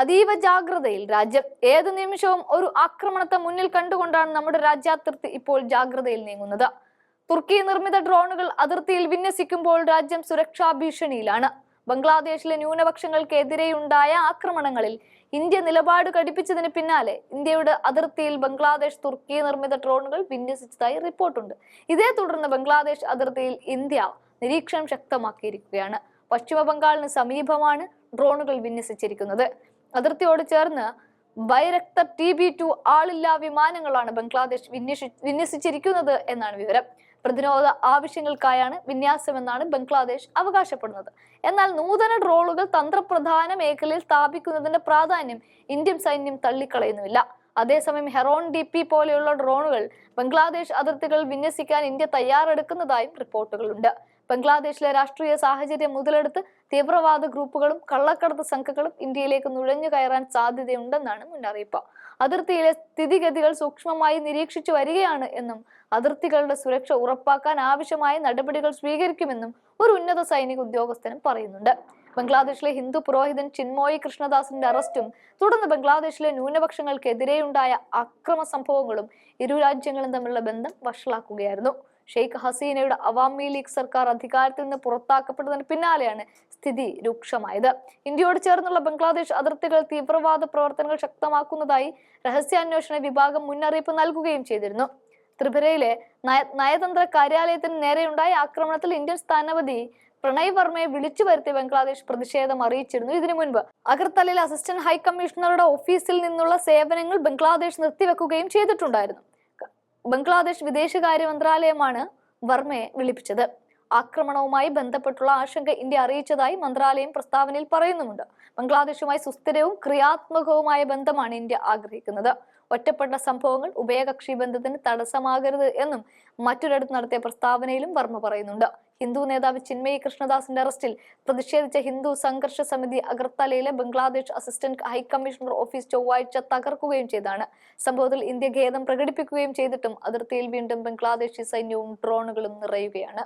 അതീവ ജാഗ്രതയിൽ രാജ്യം ഏത് നിമിഷവും ഒരു ആക്രമണത്തെ മുന്നിൽ കണ്ടുകൊണ്ടാണ് നമ്മുടെ രാജ്യാതിർത്തി ഇപ്പോൾ ജാഗ്രതയിൽ നീങ്ങുന്നത്. തുർക്കി നിർമ്മിത ഡ്രോണുകൾ അതിർത്തിയിൽ വിന്യസിക്കുമ്പോൾ രാജ്യം സുരക്ഷാ ഭീഷണിയിലാണ്. ബംഗ്ലാദേശിലെ ന്യൂനപക്ഷങ്ങൾക്കെതിരെയുണ്ടായ ആക്രമണങ്ങളിൽ ഇന്ത്യ നിലപാട് കടുപ്പിച്ചതിന് പിന്നാലെ ഇന്ത്യയുടെ അതിർത്തിയിൽ ബംഗ്ലാദേശ് തുർക്കി നിർമ്മിത ഡ്രോണുകൾ വിന്യസിച്ചതായി റിപ്പോർട്ടുണ്ട്. ഇതേ തുടർന്ന് ബംഗ്ലാദേശ് അതിർത്തിയിൽ ഇന്ത്യ നിരീക്ഷണം ശക്തമാക്കിയിരിക്കുകയാണ്. പശ്ചിമ ബംഗാളിന് സമീപമാണ് ഡ്രോണുകൾ വിന്യസിച്ചിരിക്കുന്നത്. അതിർത്തിയോട് ചേർന്ന് വൈരക്ത ടി ബി ടു ആളില്ലാ വിമാനങ്ങളാണ് ബംഗ്ലാദേശ് വിന്യസി വിന്യസിച്ചിരിക്കുന്നത് എന്നാണ് വിവരം. പ്രതിരോധ ആവശ്യങ്ങൾക്കായാണ് വിന്യാസമെന്നാണ് ബംഗ്ലാദേശ് അവകാശപ്പെടുന്നത്. എന്നാൽ നൂതന ഡ്രോണുകൾ തന്ത്രപ്രധാന മേഖലയിൽ സ്ഥാപിക്കുന്നതിന്റെ പ്രാധാന്യം ഇന്ത്യൻ സൈന്യം തള്ളിക്കളയുന്നുമില്ല. അതേസമയം ഹെറോൺ ഡി പി പോലെയുള്ള ഡ്രോണുകൾ ബംഗ്ലാദേശ് അതിർത്തികൾ വിന്യസിക്കാൻ ഇന്ത്യ തയ്യാറെടുക്കുന്നതായും റിപ്പോർട്ടുകളുണ്ട്. ബംഗ്ലാദേശിലെ രാഷ്ട്രീയ സാഹചര്യം മുതലെടുത്ത് തീവ്രവാദ ഗ്രൂപ്പുകളും കള്ളക്കടത്ത് സംഘങ്ങളും ഇന്ത്യയിലേക്ക് നുഴഞ്ഞു കയറാൻ സാധ്യതയുണ്ടെന്നാണ് മുന്നറിയിപ്പ്. അതിർത്തിയിലെ സ്ഥിതിഗതികൾ സൂക്ഷ്മമായി നിരീക്ഷിച്ചു വരികയാണ് എന്നും അതിർത്തികളുടെ സുരക്ഷ ഉറപ്പാക്കാൻ ആവശ്യമായ നടപടികൾ സ്വീകരിക്കുമെന്നും ഒരു ഉന്നത സൈനിക ഉദ്യോഗസ്ഥനും പറയുന്നുണ്ട്. ബംഗ്ലാദേശിലെ ഹിന്ദു പുരോഹിതൻ ചിന്മോയി കൃഷ്ണദാസിന്റെ അറസ്റ്റും തുടർന്ന് ബംഗ്ലാദേശിലെ ന്യൂനപക്ഷങ്ങൾക്കെതിരെയുണ്ടായ അക്രമ സംഭവങ്ങളും ഇരു രാജ്യങ്ങളും തമ്മിലുള്ള ബന്ധം വഷളാക്കുകയായിരുന്നു. ഷെയ്ഖ് ഹസീനയുടെ അവാമി ലീഗ് സർക്കാർ അധികാരത്തിൽ നിന്ന് പുറത്താക്കപ്പെട്ടതിന് പിന്നാലെയാണ് സ്ഥിതി രൂക്ഷമായത്. ഇന്ത്യയോട് ചേർന്നുള്ള ബംഗ്ലാദേശ് അതിർത്തികൾ തീവ്രവാദ പ്രവർത്തനങ്ങൾ ശക്തമാക്കുന്നതായി രഹസ്യാന്വേഷണ വിഭാഗം മുന്നറിയിപ്പ് നൽകുകയും ചെയ്തിരുന്നു. ത്രിപുരയിലെ നയ നയതന്ത്ര കാര്യാലയത്തിന് നേരെയുണ്ടായ ആക്രമണത്തിൽ ഇന്ത്യൻ സ്ഥാനപതി പ്രണയ് വർമ്മയെ വിളിച്ചു വരുത്തി ബംഗ്ലാദേശ് പ്രതിഷേധം അറിയിച്ചിരുന്നു. ഇതിനു മുൻപ് അഗർത്തലയിൽ അസിസ്റ്റന്റ് ഹൈക്കമ്മീഷണറുടെ ഓഫീസിൽ നിന്നുള്ള സേവനങ്ങൾ ബംഗ്ലാദേശ് നിർത്തിവെക്കുകയും ചെയ്തിട്ടുണ്ടായിരുന്നു. ബംഗ്ലാദേശ് വിദേശകാര്യ മന്ത്രാലയമാണ് വർമ്മയെ വിളിപ്പിച്ചത്. ആക്രമണവുമായി ബന്ധപ്പെട്ടുള്ള ആശങ്ക ഇന്ത്യ അറിയിച്ചതായി മന്ത്രാലയം പ്രസ്താവനയിൽ പറയുന്നുമുണ്ട്. ബംഗ്ലാദേശുമായി സുസ്ഥിരവും ക്രിയാത്മകവുമായ ബന്ധമാണ് ഇന്ത്യ ആഗ്രഹിക്കുന്നത്. ഒറ്റപ്പെട്ട സംഭവങ്ങൾ ഉഭയകക്ഷി ബന്ധത്തിന് തടസ്സമാകരുത് എന്നും മറ്റൊരിടത്ത് നടത്തിയ പ്രസ്താവനയിലും വർമ്മ പറയുന്നുണ്ട്. ഹിന്ദു നേതാവ് ചിന്മയി കൃഷ്ണദാസിന്റെ അറസ്റ്റിൽ പ്രതിഷേധിച്ച Hindu Sangharsh Samiti അഗർത്തലയിലെ Bangladesh assistant high commissioner office ചൊവ്വാഴ്ച തകർക്കുകയും ചെയ്താണ് സംഭവത്തിൽ ഇന്ത്യ ഖേദം പ്രകടിപ്പിക്കുകയും ചെയ്തിട്ടും അതിർത്തിയിൽ വീണ്ടും ബംഗ്ലാദേശി സൈന്യവും ഡ്രോണുകളും നിറയുകയാണ്.